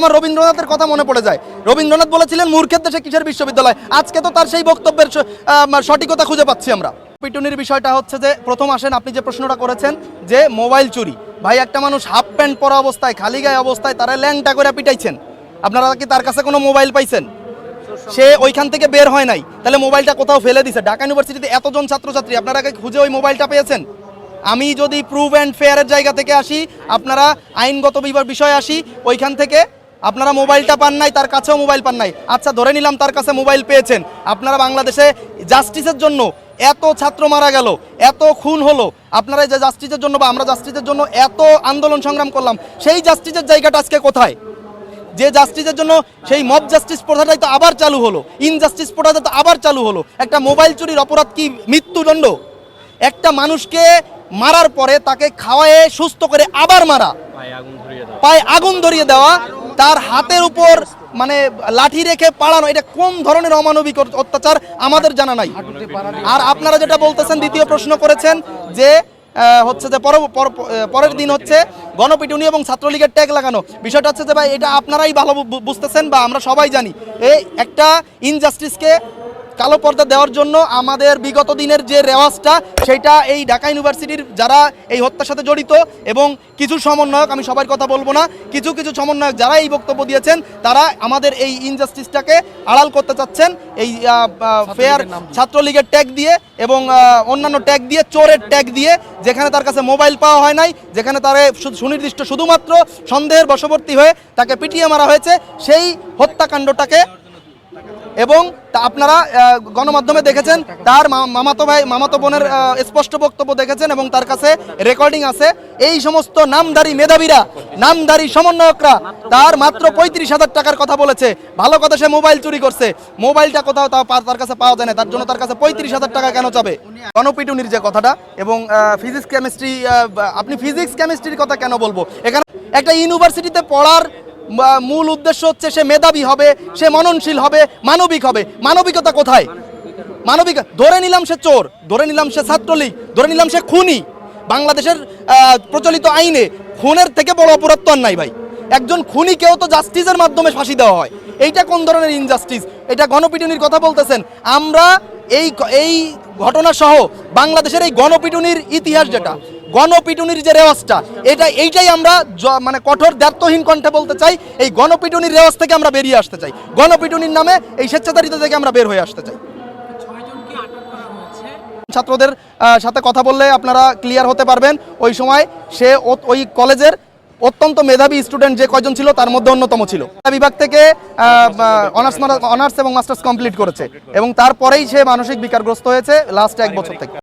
আমার রবীন্দ্রনাথের কথা মনে পড়ে যায়। রবীন্দ্রনাথ বলেছিলেন, মূর্খের দেশে কিসের বিশ্ববিদ্যালয়? আজকে তো তার সেই বক্তব্যের সঠিকতা খুঁজে পাচ্ছি আমরা। পিটুনির বিষয়টা হচ্ছে যে, প্রথম আসেন আপনি যে প্রশ্নটা করেছেন যে, মোবাইল চুরি। ভাই, একটা মানুষ হাফ প্যান্ট পরা অবস্থায়, খালি গায়ে অবস্থায় তারা ল্যাংটা করে পিটাইছেন। আপনারা কি তার কাছে কোনো মোবাইল পাইছেন? সে ওইখান থেকে বের হয় নাই। তাহলে মোবাইলটা কোথাও ফেলে দিছে। ঢাকা ইউনিভার্সিটিতে এতজন ছাত্রছাত্রী, আপনারা খুঁজে ওই মোবাইলটা পেয়েছেন? আমি যদি প্রুভ অ্যান্ড ফেয়ারের জায়গা থেকে আসি, আপনারা আইনগত বিষয়ে আসি, ওইখান থেকে আপনারা মোবাইলটা পান নাই তার কাছেও মোবাইল পান নাই। আচ্ছা ধরে নিলাম তার কাছে মোবাইল পেয়েছেন। আপনারা বাংলাদেশে জাস্টিসের জন্য এত ছাত্র মারা গেল এত খুন হলো। আপনারা যে জাস্টিসের জন্য বা আমরা জাস্টিসের জন্য এত আন্দোলন সংগ্রাম করলাম সেই জাস্টিসের জায়গাটা আজকে কোথায়? যে জাস্টিসের জন্য সেই মব জাস্টিস প্রথাটাই তো আবার চালু হলো ইনজাস্টিস প্রথাটা তো আবার চালু হলো। একটা মোবাইল চুরির অপরাধ কি মৃত্যুদণ্ড? একটা মানুষকে মারার পরে তাকে খাওয়ায়ে সুস্থ করে আবার মারা। পায়ে আগুন ধরিয়ে দেওয়া। তার হাতের উপর মানে লাঠি রেখে পাড়ানো এটা কোন ধরনের অমানবিক অত্যাচার আমাদের জানা নাই। আর আপনারা যেটা বলতেছেন, দ্বিতীয় প্রশ্ন করেছেন যে হচ্ছে যে পর পর- পরের দিন হচ্ছে গণপিটুনি এবং ছাত্রলীগের ট্যাগ লাগানো। বিষয়টা হচ্ছে যে ভাই, এটা আপনারাই ভালো বুঝতেছেন বা আমরা সবাই জানি। এই একটা ইনজাস্টিসকে কালো পর্দা দেওয়ার জন্য আমাদের বিগত দিনের যে রেওয়াজটা সেটা এই ঢাকা ইউনিভার্সিটির যারা এই হত্যার সাথে জড়িত এবং কিছু সমন্বয়ক আমি সবার কথা বলব না কিছু কিছু সমন্বয়ক যারা এই বক্তব্য দিয়েছেন তারা আমাদের এই ইনজাস্টিসটাকে আড়াল করতে চাচ্ছেন। এই ফেয়ার ছাত্রলীগের ট্যাগ দিয়ে। এবং অন্যান্য ট্যাগ দিয়ে চোরের ট্যাগ দিয়ে যেখানে তার কাছে মোবাইল পাওয়া হয় নাই যেখানে তার সুনির্দিষ্ট শুধুমাত্র সন্দেহের বশবর্তী হয়ে তাকে পিটিয়ে মারা হয়েছে সেই হত্যাকাণ্ডটাকে এবং আপনারা গণমাধ্যমে দেখেছেন, তার মামাতো ভাই, মামাতো বোনের স্পষ্ট বক্তব্য দেখেছেন এবং তার কাছে রেকর্ডিং আছে। এই সমস্ত নামধারী মেধাবীরা, নামধারী সমন্বয়করা, তার মাত্র পঁয়ত্রিশ হাজার টাকার কথা বলেছে। ভালো কথা, সে মোবাইল চুরি করছে। মোবাইলটা কোথাও তা পা- তার কাছে পাওয়া যায় না। তার জন্য তার কাছে পঁয়ত্রিশ হাজার টাকা কেন চাবে? গণপিটুনির যে কথাটা এবং ফিজিক্স কেমিস্ট্রি আপনি ফিজিক্স কেমিস্ট্রির কথা কেন বলব? এখানে একটা ইউনিভার্সিটিতে পড়ার মূল উদ্দেশ্য হচ্ছে সে মেধাবী হবে, সে মননশীল হবে, মানবিক হবে। মানবিকতা কোথায়? মানবিক ধরে নিলাম সে চোর, ধরে নিলাম সে ছাত্রলীগ, ধরে নিলাম সে খুনি। বাংলাদেশের প্রচলিত আইনে খুনের থেকে বড় অপরাধ তো নাই ভাই। একজন খুনিকেও তো জাস্টিসের মাধ্যমে ফাঁসি দেওয়া হয়। এইটা কোন ধরনের ইনজাস্টিস এটা গণপিটুনির কথা বলতেছেন। আমরা এই এই ঘটনা সহ বাংলাদেশের এই গণপিটুনির ইতিহাস যেটা গণপিটুনির যে রেওয়াজটা, এটা, এইটাই আমরা মানে কঠোর দ্ব্যর্থহীন কণ্ঠে বলতে চাই, এই গণপিটুনির রেওয়াজ থেকে আমরা বেরিয়ে আসতে চাই। গণপিটুনির নামে এই স্বেচ্ছাচারিতা থেকে আমরা বের হয়ে আসতে চাই। ছাত্রদের সাথে কথা বললে আপনারা ক্লিয়ার হতে পারবেন, ওই সময় সে ওই কলেজের অত্যন্ত মেধাবী স্টুডেন্ট যে কয়জন ছিল, তার মধ্যে অন্যতম ছিল। বিভাগ থেকে অনার্স অনার্স এবং মাস্টার্স কমপ্লিট করেছে। এবং তারপরেই সে মানসিক বিকারগ্রস্ত হয়েছে লাস্ট এক বছর থেকে।